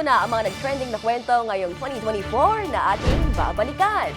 Ito na ang mga nag-trending na kwento ngayong 2024 na ating babalikan.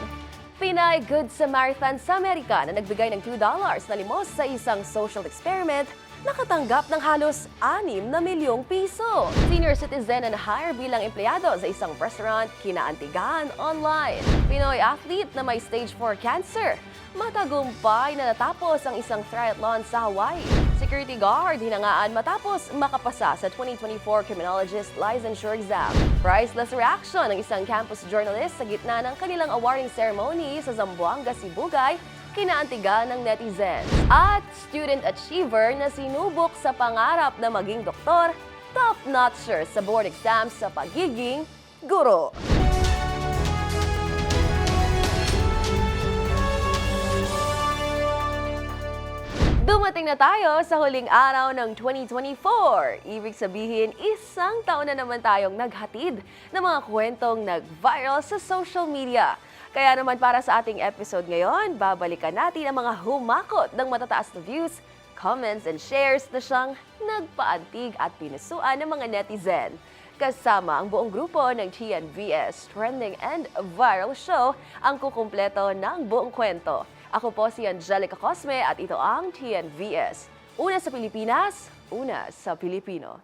Pinay Good Samaritan sa Amerika na nagbigay ng $2 na limos sa isang social experiment nakatanggap ng halos 6 na milyong piso. Senior citizen na na-hire bilang empleyado sa isang restaurant kinaantigan online. Pinoy athlete na may stage 4 cancer. Matagumpay na natapos ang isang triathlon sa Hawaii. Security guard hinangaan matapos makapasa sa 2024 criminologist licensure exam. Priceless reaction ng isang campus journalist sa gitna ng kanilang awarding ceremony sa Zamboanga, Sibugay kinaantiga ng netizens. At student achiever na sinubok sa pangarap na maging doktor, top-notcher sa board exams sa pagiging guro. Dumating na tayo sa huling araw ng 2024. Ibig sabihin, isang taon na naman tayong naghatid ng mga kwentong nag-viral sa social media. Kaya naman para sa ating episode ngayon, babalikan natin ang mga humakot ng matataas na views, comments, and shares na siyang nagpaantig at pinusuan ng mga netizen. Kasama ang buong grupo ng TNVS Trending and Viral Show ang kukumpleto ng buong kwento. Ako po si Angelica Cosme at ito ang TNVS. Una sa Pilipinas, una sa Pilipino.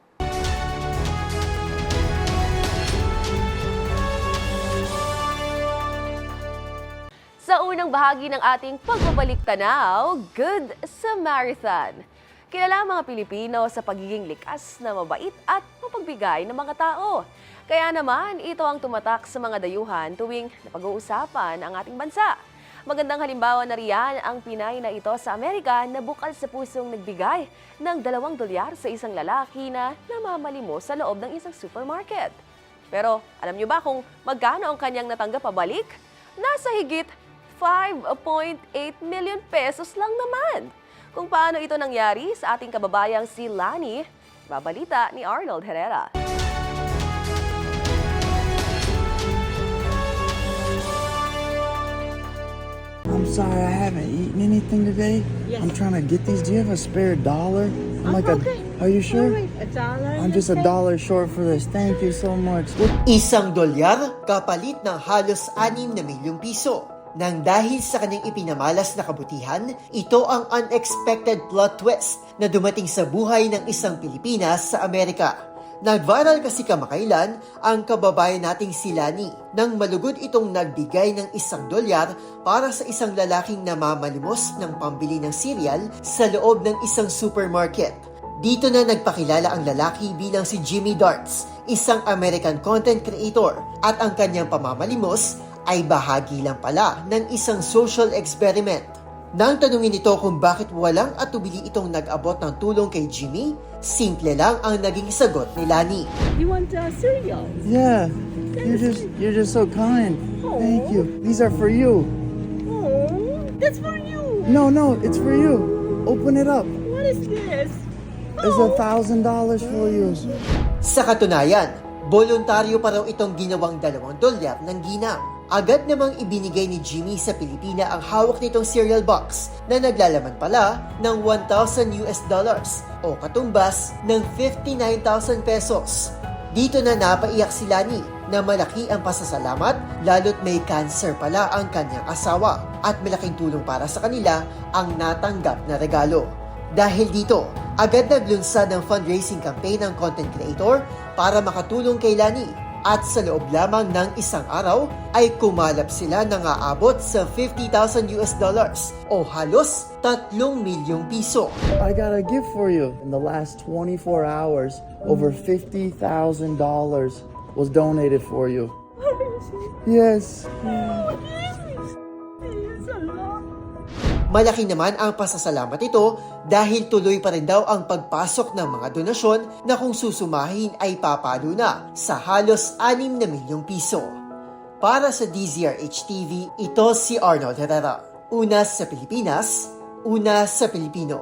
Sa unang bahagi ng ating pagbabalik tanaw, Good Samaritan. Kilala ang mga Pilipino sa pagiging likas na mabait at mapagbigay ng mga tao. Kaya naman, ito ang tumatak sa mga dayuhan tuwing napag-uusapan ang ating bansa. Magandang halimbawa na riyan ang Pinay na ito sa Amerika na bukal sa pusong nagbigay ng dalawang dolyar sa isang lalaki na namamalimos sa loob ng isang supermarket. Pero alam niyo ba kung magkano ang kanyang natanggap pabalik? Nasa higit 5.8 million pesos lang naman. Kung paano ito nangyari sa ating kababayang si Lani, babalita ni Arnold Herrera. Sorry, I haven't eaten anything today. Yes. I'm trying to get these. Do you have a spare dollar? I'm like, okay. a, are you sure? Right, a dollar. I'm just a dollar short for this. Thank you so much. Isang dolyar kapalit ng halos 6 na milyong piso. Nang dahil sa kanyang ipinamalas na kabutihan, ito ang unexpected plot twist na dumating sa buhay ng isang Pilipinas sa Amerika. Nag-viral kasi kamakailan ang kababayan nating si Lani nang malugod itong nagbigay ng isang dolyar para sa isang lalaking namamalimos ng pambili ng cereal sa loob ng isang supermarket. Dito na nagpakilala ang lalaki bilang si Jimmy Darts, isang American content creator at ang kanyang pamamalimos ay bahagi lang pala ng isang social experiment. Nang tanungin ito kung bakit walang atubili itong nag-abot ng tulong kay Jimmy, simple lang ang naging sagot ni Lani. You want uh, cereal? Yeah, you're just you're just so kind. Thank you. These are for you. Oh, that's for you. No, no, it's for you. Open it up. What is this? There's a thousand dollars for you. Sa katunayan, voluntaryo pa raw itong ginawang dalawang dolyar ng ginang. Agad namang ibinigay ni Jimmy sa Pilipina ang hawak nitong cereal box na naglalaman pala ng 1,000 US dollars o katumbas ng 59,000 pesos. Dito na napaiyak si Lani na malaki ang pasasalamat lalo't may cancer pala ang kanyang asawa at malaking tulong para sa kanila ang natanggap na regalo. Dahil dito, agad naglunsad ng fundraising campaign ng content creator para makatulong kay Lani at sa loob lamang ng isang araw ay kumalap sila ng aabot sa 50,000 US dollars o halos 3 milyong piso. I got a gift for you. In the last 24 hours, over $50,000 was donated for you. Yes. Malaki naman ang pasasalamat ito dahil tuloy pa rin daw ang pagpasok ng mga donasyon na kung susumahin ay papalo na sa halos 6 na milyong piso. Para sa DZRH TV, ito si Arnold Herrera. Una sa Pilipinas, una sa Pilipino.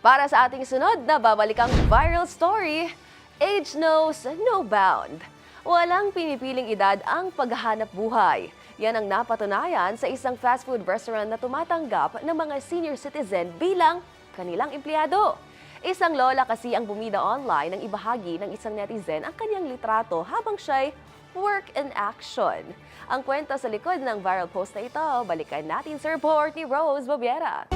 Para sa ating sunod na babalikang viral story, age knows no bound. Walang pinipiling edad ang paghahanap buhay. Yan ang napatunayan sa isang fast food restaurant na tumatanggap ng mga senior citizen bilang kanilang empleyado. Isang lola kasi ang bumida online ng ibahagi ng isang netizen ang kanyang litrato habang siya'y work in action. Ang kwento sa likod ng viral post na ito, balikan natin sa report ni Rose Bobiera.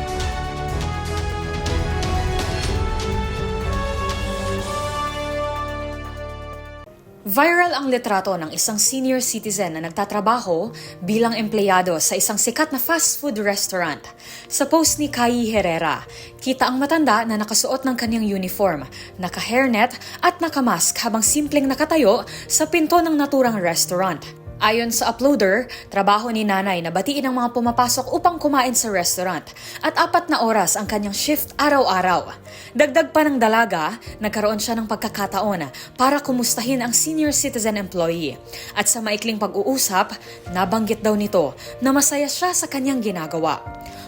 Viral ang litrato ng isang senior citizen na nagtatrabaho bilang empleyado sa isang sikat na fast food restaurant. Sa post ni Kai Herrera, kita ang matanda na nakasuot ng kanyang uniform, naka-hairnet at nakamask habang simpleng nakatayo sa pinto ng naturang restaurant. Ayon sa uploader, trabaho ni nanay na batiin ang mga pumapasok upang kumain sa restaurant at apat na oras ang kanyang shift araw-araw. Dagdag pa ng dalaga, nagkaroon siya ng pagkakataon para kumustahin ang senior citizen employee. At sa maikling pag-uusap, nabanggit daw nito na masaya siya sa kanyang ginagawa.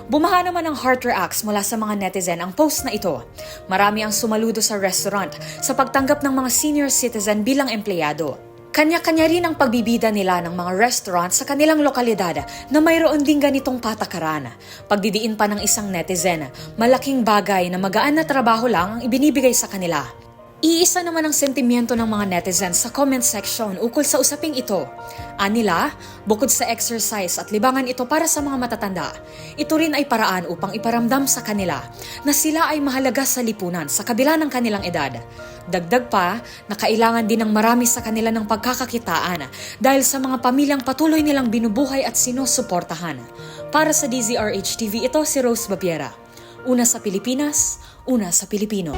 Bumaha naman ang heart reacts mula sa mga netizen ang post na ito. Marami ang sumaludo sa restaurant sa pagtanggap ng mga senior citizen bilang empleyado. Kanya-kanya rin ang pagbibida nila ng mga restaurant sa kanilang lokalidad na mayroon din ganitong patakaran. Pagdidiin pa ng isang netizen, malaking bagay na magaan na trabaho lang ang ibinibigay sa kanila. Iisa naman ang sentimiento ng mga netizens sa comment section ukol sa usaping ito. Anila, bukod sa exercise at libangan ito para sa mga matatanda, ito rin ay paraan upang iparamdam sa kanila na sila ay mahalaga sa lipunan sa kabila ng kanilang edad. Dagdag pa na kailangan din ng marami sa kanila ng pagkakakitaan dahil sa mga pamilyang patuloy nilang binubuhay at sinusuportahan. Para sa DZRH TV, ito si Rose Babiera. Una sa Pilipinas, una sa Pilipino.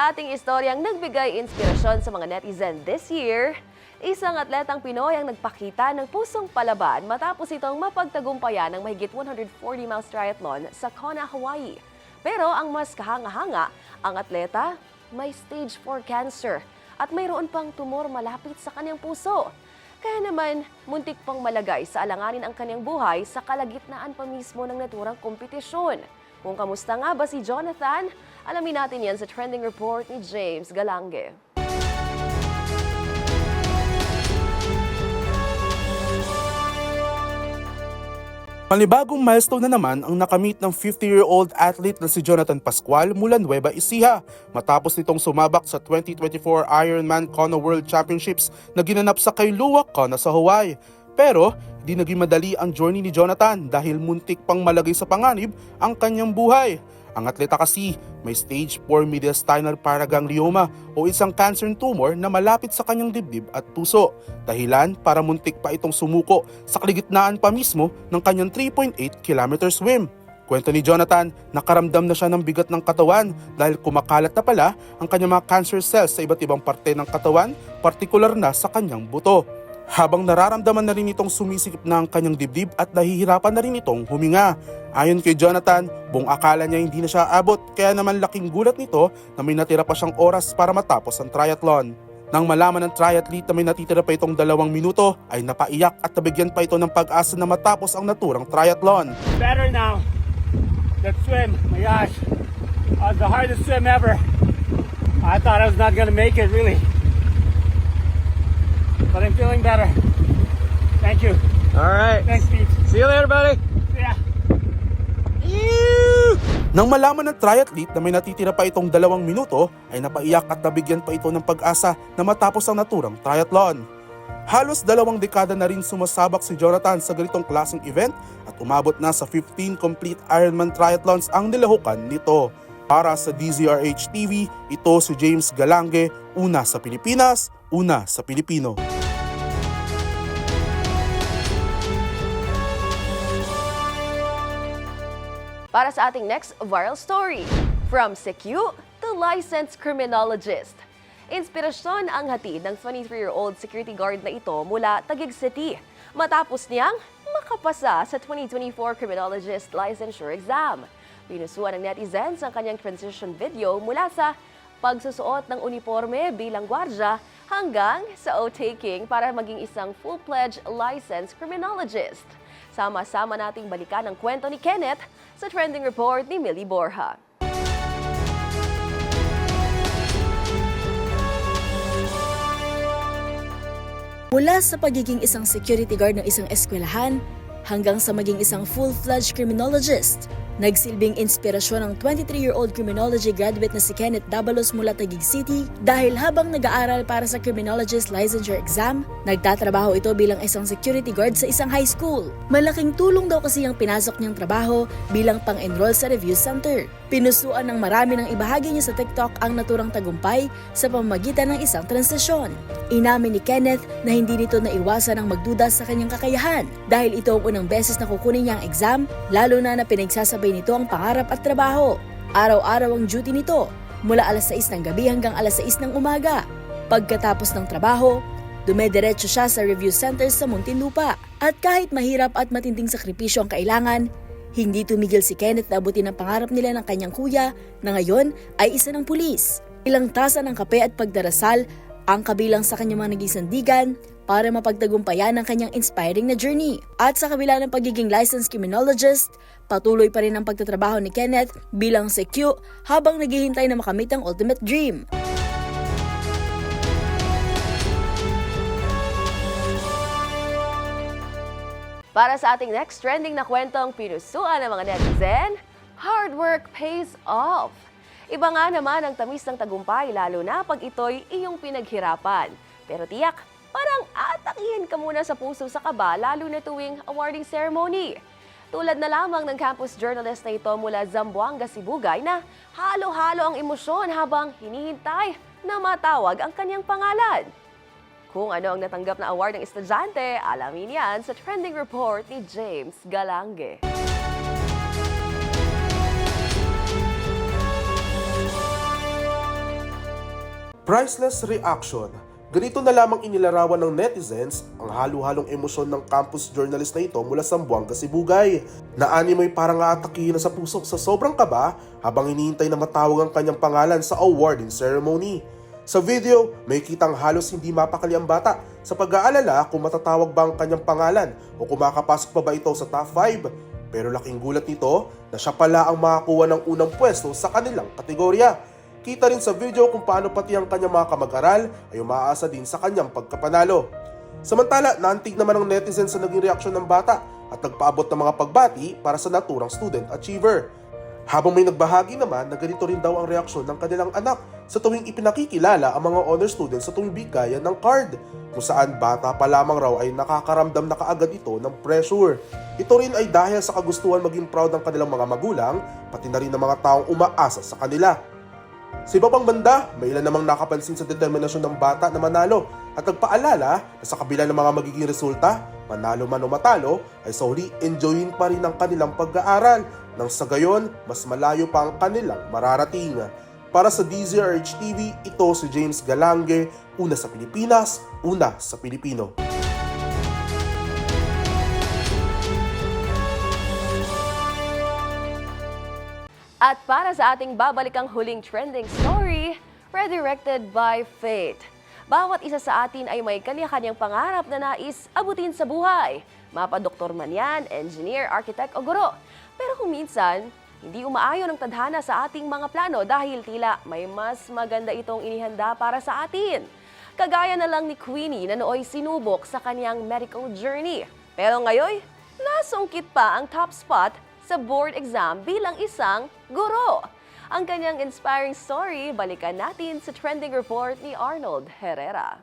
Sa ating istoryang nagbigay inspirasyon sa mga netizen this year, isang atletang Pinoy ang nagpakita ng pusong palaban matapos itong mapagtagumpayan ng mahigit 140 miles triathlon sa Kona, Hawaii. Pero ang mas kahanga-hanga, ang atleta may stage 4 cancer at mayroon pang tumor malapit sa kanyang puso. Kaya naman, muntik pang malagay sa alanganin ang kanyang buhay sa kalagitnaan pa mismo ng naturang kompetisyon. Kung kamusta nga ba si Jonathan, alamin natin yan sa trending report ni James Galange. Panibagong milestone na naman ang nakamit ng 50-year-old athlete na si Jonathan Pascual mula Nueva Ecija matapos nitong sumabak sa 2024 Ironman Kona World Championships na ginanap sa Kailua, Kona sa Hawaii. Pero di naging madali ang journey ni Jonathan dahil muntik pang malagay sa panganib ang kanyang buhay. Ang atleta kasi may stage 4 mediastinal paraganglioma o isang cancer tumor na malapit sa kanyang dibdib at puso. Dahilan para muntik pa itong sumuko sa kaligitnaan pa mismo ng kanyang 3.8 km swim. Kwento ni Jonathan, nakaramdam na siya ng bigat ng katawan dahil kumakalat na pala ang kanyang mga cancer cells sa iba't ibang parte ng katawan, partikular na sa kanyang buto. Habang nararamdaman na rin itong sumisikip na ang kanyang dibdib at nahihirapan na rin itong huminga. Ayon kay Jonathan, buong akala niya hindi na siya abot kaya naman laking gulat nito na may natira pa siyang oras para matapos ang triathlon. Nang malaman ng triathlete na may natitira pa itong dalawang minuto, ay napaiyak at nabigyan pa ito ng pag-asa na matapos ang naturang triathlon. better now. That swim, my gosh, uh, the hardest swim ever. I thought I was not gonna make it really, but I'm feeling better. Thank you. All right. Thanks, Pete. See you later, buddy. Yeah. Nang malaman ng triathlete na may natitira pa itong dalawang minuto, ay napaiyak at nabigyan pa ito ng pag-asa na matapos ang naturang triathlon. Halos dalawang dekada na rin sumasabak si Jonathan sa ganitong klaseng event at umabot na sa 15 complete Ironman triathlons ang nilahukan nito. Para sa DZRH TV, ito si James Galange, una sa Pilipinas, una sa Pilipino. Para sa ating next viral story, from CQ to licensed criminologist. Inspirasyon ang hatid ng 23-year-old security guard na ito mula Taguig City matapos niyang makapasa sa 2024 criminologist licensure exam. Pinusuan ng netizens ang kanyang transition video mula sa pagsusuot ng uniforme bilang gwardya hanggang sa oath-taking para maging isang full-pledged licensed criminologist. Sama-sama nating balikan ang kwento ni Kenneth sa trending report ni Millie Borja. Mula sa pagiging isang security guard ng isang eskwelahan hanggang sa maging isang full-fledged criminologist, nagsilbing inspirasyon ang 23-year-old criminology graduate na si Kenneth Dabalos mula Taguig City dahil habang nag-aaral para sa criminologist licensure exam, nagtatrabaho ito bilang isang security guard sa isang high school. Malaking tulong daw kasi ang pinasok niyang trabaho bilang pang-enroll sa review center. Pinusuan ng marami ng ibahagi niya sa TikTok ang naturang tagumpay sa pamamagitan ng isang transisyon. Inamin ni Kenneth na hindi nito naiwasan ang magduda sa kanyang kakayahan dahil ito ang unang beses na kukunin niya ang exam lalo na na pinagsasabay nito ang pangarap at trabaho. Araw-araw ang duty nito mula alas 6 ng gabi hanggang alas 6 ng umaga. Pagkatapos ng trabaho, dumediretso siya sa review center sa Muntinlupa. At kahit mahirap at matinding sakripisyo ang kailangan, hindi tumigil si Kenneth na abutin ang pangarap nila ng kanyang kuya na ngayon ay isa ng pulis. Ilang tasa ng kape at pagdarasal ang kabilang sa kanyang mga naging sandigan para mapagtagumpayan ang kanyang inspiring na journey. At sa kabila ng pagiging licensed criminologist, patuloy pa rin ang pagtatrabaho ni Kenneth bilang secure habang naghihintay na makamit ang ultimate dream. Para sa ating next trending na kwentong pinusuan ng mga netizen, hard work pays off. Iba nga naman ang tamis ng tagumpay lalo na pag ito'y iyong pinaghirapan. Pero tiyak, parang atakihin ka muna sa puso sa kaba lalo na tuwing awarding ceremony. Tulad na lamang ng campus journalist na ito mula Zamboanga, Sibugay na halo-halo ang emosyon habang hinihintay na matawag ang kanyang pangalan. Kung ano ang natanggap na award ng estudyante, alamin yan sa trending report ni James Galange. Priceless reaction. Ganito na lamang inilarawan ng netizens ang halo-halong emosyon ng campus journalist na ito mula Sambuanga, Sibugay. Na animoy parang aatakihin na sa pusok sa sobrang kaba habang hinihintay na matawag ang kanyang pangalan sa awarding ceremony. Sa video, may kitang halos hindi mapakali ang bata sa pag-aalala kung matatawag ba ang kanyang pangalan o kung makapasok pa ba ito sa top 5. Pero laking gulat nito na siya pala ang makakuha ng unang pwesto sa kanilang kategorya. Kita rin sa video kung paano pati ang kanyang mga kamag-aral ay umaasa din sa kanyang pagkapanalo. Samantala, naantig naman ng netizens sa naging reaksyon ng bata at nagpaabot ng mga pagbati para sa naturang student achiever. Habang may nagbahagi naman na ganito rin daw ang reaksyon ng kanilang anak sa tuwing ipinakikilala ang mga honor students sa tuwing bigayan ng card, kung saan bata pa lamang raw ay nakakaramdam na kaagad ito ng pressure. Ito rin ay dahil sa kagustuhan maging proud ng kanilang mga magulang, pati na rin ng mga taong umaasa sa kanila. Sa iba pang banda, may ilan namang nakapansin sa determinasyon ng bata na manalo at nagpaalala na sa kabila ng mga magiging resulta, manalo man o matalo, ay sa huli enjoyin pa rin ang kanilang pag-aaral nang sa gayon, mas malayo pa ang kanilang mararating. Para sa DZRH TV, ito si James Galange, una sa Pilipinas, una sa Pilipino. At para sa ating babalikang huling trending story, redirected by fate. Bawat isa sa atin ay may kanya-kanyang pangarap na nais abutin sa buhay. Mapadoktor man yan, engineer, architect o guro. Pero kung minsan, hindi umaayon ang tadhana sa ating mga plano dahil tila may mas maganda itong inihanda para sa atin. Kagaya na lang ni Queenie na nooy sinubok sa kanyang medical journey. Pero ngayon, nasungkit pa ang top spot sa board exam bilang isang guro. Ang kanyang inspiring story, balikan natin sa trending report ni Arnold Herrera.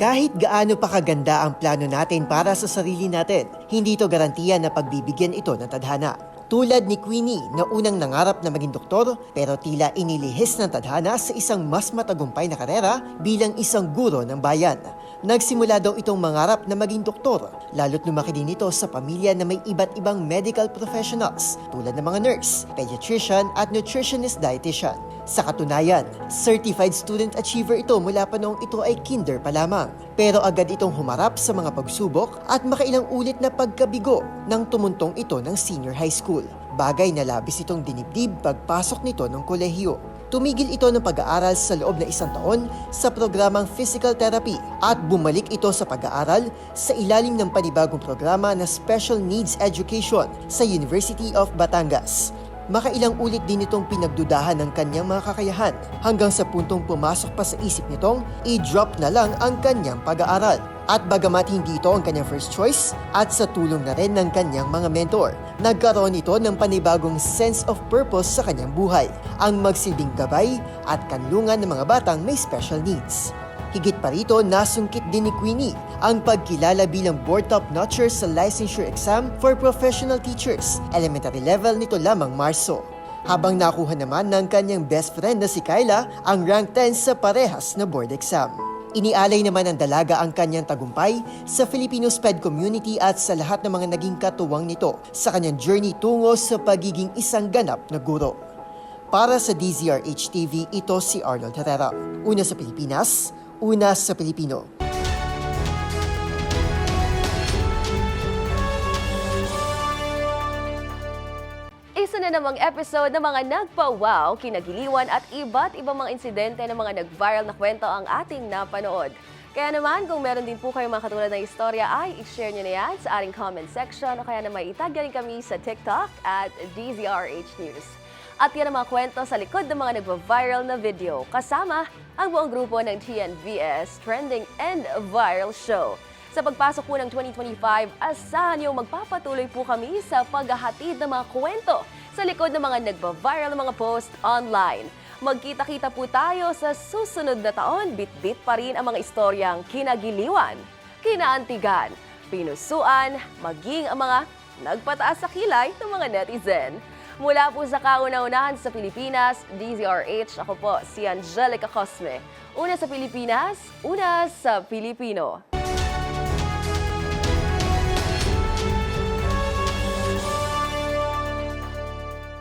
Kahit gaano pa kaganda ang plano natin para sa sarili natin, hindi ito garantiya na pagbibigyan ito ng tadhana. Tulad ni Queenie na unang nangarap na maging doktor pero tila inilihis ng tadhana sa isang mas matagumpay na karera bilang isang guro ng bayan. Nagsimula daw itong mangarap na maging doktor lalo't lumaki din ito sa pamilya na may iba't ibang medical professionals tulad ng mga nurse, pediatrician at nutritionist dietitian. Sa katunayan, certified student achiever ito mula pa noong ito ay kinder pa lamang. Pero agad itong humarap sa mga pagsubok at makailang ulit na pagkabigo nang tumuntong ito ng senior high school. Bagay na labis itong dinibdib pagpasok nito ng kolehiyo. Tumigil ito ng pag-aaral sa loob na isang taon sa programang physical therapy at bumalik ito sa pag-aaral sa ilalim ng panibagong programa na Special Needs Education sa University of Batangas. Makailang ulit din itong pinagdudahan ng kanyang mga kakayahan hanggang sa puntong pumasok pa sa isip nitong i-drop na lang ang kanyang pag-aaral. At bagamat hindi ito ang kanyang first choice at sa tulong na rin ng kanyang mga mentor, nagkaroon ito ng panibagong sense of purpose sa kanyang buhay, ang magsilbing gabay at kanlungan ng mga batang may special needs. Higit pa rito, nasungkit din ni Queenie ang pagkilala bilang board top-notcher sa licensure exam for professional teachers, elementary level nito lamang Marso. Habang nakuha naman ng kanyang best friend na si Kyla ang rank 10 sa parehas na board exam. Inialay naman ng dalaga ang kanyang tagumpay sa Filipino SPED community at sa lahat ng mga naging katuwang nito sa kanyang journey tungo sa pagiging isang ganap na guro. Para sa DZRH TV, ito si Arnold Herrera. Una sa Pilipinas, una sa Pilipino. Na namang episode ng mga nagpa-wow, kinagiliwan at iba't ibang mga insidente ng mga nag-viral na kwento ang ating napanood. Kaya naman, kung meron din po kayong mga katulad ng istorya, ay i-share nyo na yan sa ating comment section o kaya naman itag nyo rin kami sa TikTok at DZRH News. At yan ang mga kwento sa likod ng mga nagva-viral na video kasama ang buong grupo ng TNVS Trending and Viral Show. Sa pagpasok po ng 2025, asahan niyo magpapatuloy po kami sa paghahatid ng mga kwento sa likod ng mga nagba-viral na mga post online. Magkita-kita po tayo sa susunod na taon, bit-bit pa rin ang mga istoryang kinagiliwan, kinaantigan, pinusuan, maging ang mga nagpataas sa kilay ng mga netizen. Mula po sa kauna-unahan sa Pilipinas, DZRH, ako po si Angelica Cosme. Una sa Pilipinas, una sa Pilipino.